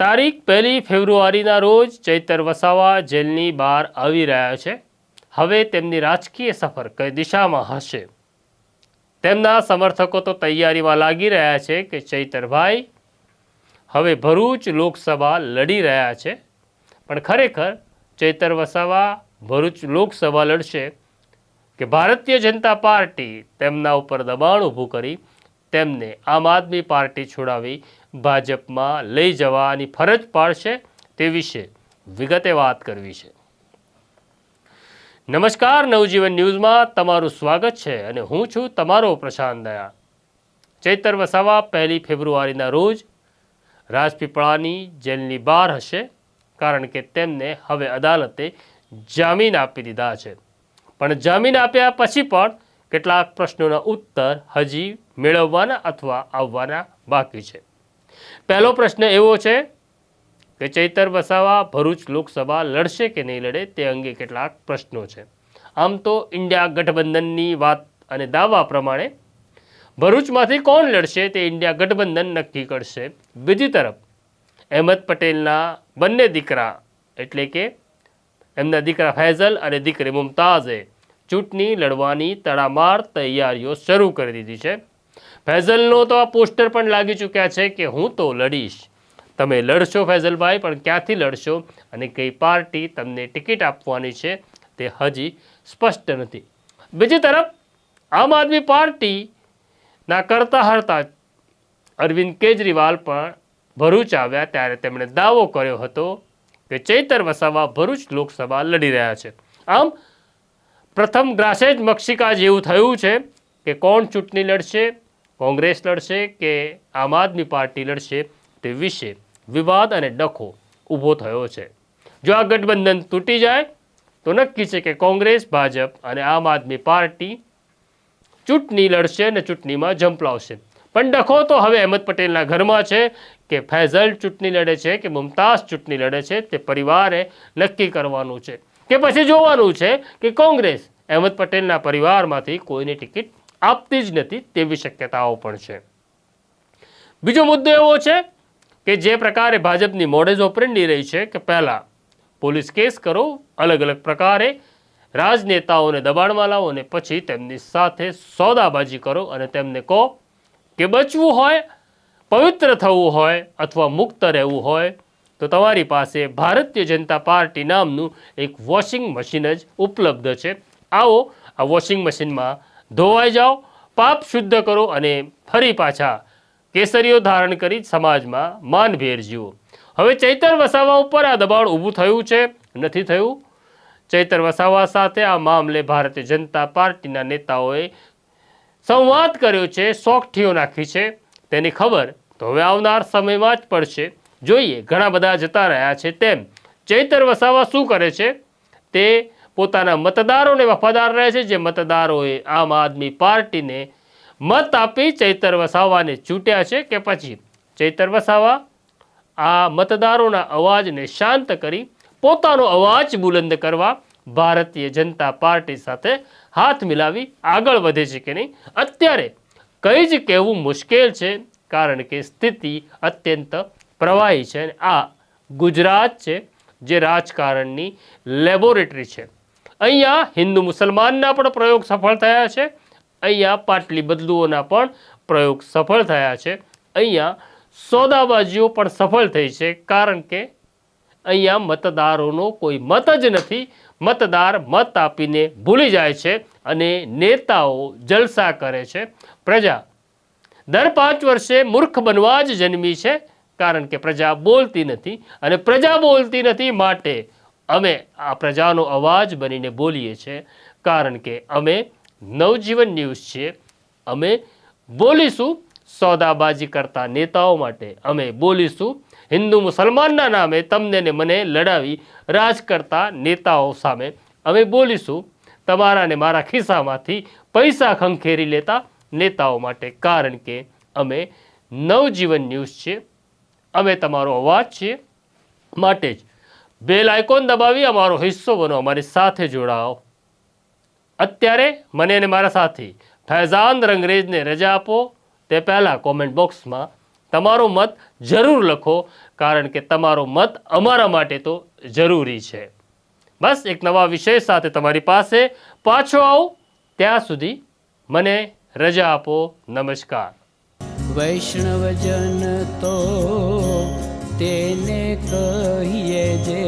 તારીખ પહેલી ફેબ્રુઆરીના રોજ ચૈતર વસાવા જેલની બહાર આવી રહ્યા છે. હવે તેમની રાજકીય સફર કઈ દિશામાં હશે? તેમના સમર્થકો તો તૈયારીમાં લાગી રહ્યા છે કે ચૈતરભાઈ હવે ભરૂચ લોકસભા લડી રહ્યા છે. પણ ખરેખર ચૈતર વસાવા ભરૂચ લોકસભા લડશે કે ભારતીય જનતા પાર્ટી તેમના ઉપર દબાણ ઊભું કરી તેમને આમ આદમી પાર્ટી છોડાવી ભાજપમાં લઈ જવાની ફરજ પાડશે તે વિશે વિગતે વાત કરવી છે. નમસ્કાર, નવજીવન ન્યૂઝમાં તમારું સ્વાગત છે અને હું છું તમારો પ્રશાંત દયા ચૈતર વસાવા, પહેલી ફેબ્રુઆરીના રોજ રાજપીપળાની જેલની બહાર હશે કારણ કે તેમને હવે અદાલતે જામીન આપી દીધા છે. પણ જામીન આપ્યા પછી પણ કેટલાક પ્રશ્નોના ઉત્તર હજી મેળવવાના અથવા આવવાના બાકી છે. પહેલો પ્રશ્ન એવો છે કે ચૈતર વસાવા ભરૂચ લોકસભા લડશે કે નહીં લડે તે અંગે કેટલાક પ્રશ્નો છે. આમ તો ઇન્ડિયા ગઠબંધનની વાત અને દાવા પ્રમાણે ભરૂચમાંથી કોણ લડશે તે ઇન્ડિયા ગઠબંધન નક્કી કરશે. બીજી તરફ, અહેમદ પટેલના બંને દીકરા એટલે કે એમના દીકરા ફૈઝલ અને દીકરી મુમતાઝે ચૂંટણી લડવાની તડામાર તૈયારીઓ શરૂ કરી દીધી છે. ફૈઝલનો તો આ પોસ્ટર પણ લાગી ચૂક્યા છે કે હું તો લડીશ. તમે લડશો ફૈઝલભાઈ, પણ ક્યાંથી લડશો? અને કઈ પાર્ટી તમને ટિકિટ આપવાની છે તે હજી સ્પષ્ટ નથી. બીજી તરફ, આમ આદમી પાર્ટીના કરતા હરતા અરવિંદ કેજરીવાલ પણ ભરૂચ આવ્યા ત્યારે તેમણે દાવો કર્યો હતો કે ચૈતર વસાવા ભરૂચ લોકસભા લડી રહ્યા છે. આમ, પ્રથમ ગ્રાસેજ મક્ષિકા જેવું થયું છે કે કોણ ચૂંટણી લડશે? કોંગ્રેસ લડશે કે આમ આદમી પાર્ટી લડશે તે વિશે વિવાદ અને ડખો ઊભો થયો છે. જો આ ગઠબંધન તૂટી જાય, તો નક્કી છે કે કોંગ્રેસ, ભાજપ અને આમ આદમી પાર્ટી ચૂંટણી લડશે અને ચૂંટણીમાં ઝંપલાવશે પણ ડખો તો હવે અહેમદ પટેલના ઘરમાં છે કે ફૈઝલ ચૂંટણી લડે છે કે મુમતાઝ ચૂંટણી લડે છે તે પરિવારે નક્કી કરવાનું છે. કે પછી જોવાનું છે કે કોંગ્રેસ અહેમદ પટેલના પરિવારમાંથી કોઈને ટિકિટ આપતી જ નથી તેવી શક્યતાઓ પણ છે. બીજો મુદ્દો એવો છે કે જે પ્રકારે ભાજપની મોડેજ ઓપરેન્ડી રહી છે કે પહેલાં પોલીસ કેસ કરો, અલગ અલગ પ્રકારે રાજનેતાઓને દબાણમાં લાવો અને પછી તેમની સાથે સોદાબાજી કરો અને તેમને કહો કે બચવું હોય, પવિત્ર થવું હોય અથવા મુક્ત રહેવું હોય, તો તમારી પાસે ભારતીય જનતા પાર્ટી નામનું એક વોશિંગ મશીન જ ઉપલબ્ધ છે. આવો આ વોશિંગ મશીનમાં ધોવાઈ જાઓ, પાપ શુદ્ધ કરો અને ફરી પાછા કેસરીઓ ધારણ કરી સમાજમાં માનભેર જીવો હવે ચૈતર વસાવા ઉપર આ દબાણ ઊભું થયું છે? નથી થયું. ચૈતર વસાવા સાથે આ મામલે ભારતીય જનતા પાર્ટીના નેતાઓએ સંવાદ કર્યો છે સોગઠીઓ નાખી છે. તેની ખબર તો હવે આવનાર સમયમાં જ પડશે. જોઈએ, ઘણા બધા જતા રહ્યા છે તેમ. ચૈતર વસાવા શું કરે છે? તે પોતાના મતદારોને વફાદાર રહે છે. જે મતદારોએ આમ આદમી પાર્ટીને મત આપી ચૈતર વસાવાને ચૂંટ્યા છે કે પછી ચૈતર વસાવા આ મતદારોના અવાજને શાંત કરી પોતાનો અવાજ બુલંદ કરવા ભારતીય જનતા પાર્ટી સાથે હાથ મિલાવી આગળ વધે છે કે નહીં? અત્યારે કંઈ જ કહેવું મુશ્કેલ છે, કારણ કે સ્થિતિ અત્યંત પ્રવાહી છે આ ગુજરાત છે, જે રાજકારણની લેબોરેટરી છે. અહીંયા હિન્દુ મુસલમાનના પણ પ્રયોગ સફળ થયા છે. અહીંયા પાટલી બદલુઓના પણ પ્રયોગ સફળ થયા છે. અહીંયા સોદાબાજીઓ પણ સફળ થઈ છે કારણ કે અહીંયા મતદારોનો કોઈ મત જ નથી. મતદાર મત આપીને ભૂલી જાય છે અને નેતાઓ જલસા કરે છે. પ્રજા દર પાંચ વર્ષે મૂર્ખ બનવા જ જન્મી છે કારણ કે પ્રજા બોલતી નથી અને પ્રજા બોલતી નથી માટે અમે આ પ્રજાનો અવાજ બનીને બોલીએ છીએ, કારણ કે અમે નવજીવન ન્યૂઝ છીએ. અમે બોલીશું સોદાબાજી કરતા નેતાઓ માટે. અમે બોલીશું હિન્દુ મુસલમાનના નામે તમને ને મને લડાવી રાજ કરતા નેતાઓ સામે. અમે બોલીશું તમારા ને મારા ખિસ્સામાંથી પૈસા ખંખેરી લેતા નેતાઓ માટે, કારણ કે અમે નવજીવન ન્યૂઝ છીએ. અમે તમારો અવાજ છીએ. માટે જ બેલ આઇકોન દબાવી, અમારો હિસ્સો બનો, અમારી સાથે જોડાઓ. અત્યારે મને અને મારા સાથી ફૈઝાન રંગરેજને રજા આપો. તે પહેલાં કોમેન્ટ બોક્સમાં તમારો મત જરૂર લખો, કારણ કે તમારો મત અમારા માટે તો જરૂરી છે. બસ, એક નવા વિષય સાથે તમારી પાસે પાછો આવું. ત્યાં સુધી મને રજા આપો. નમસ્કાર. વૈષ્ણવજન તો તેને કહીએ જે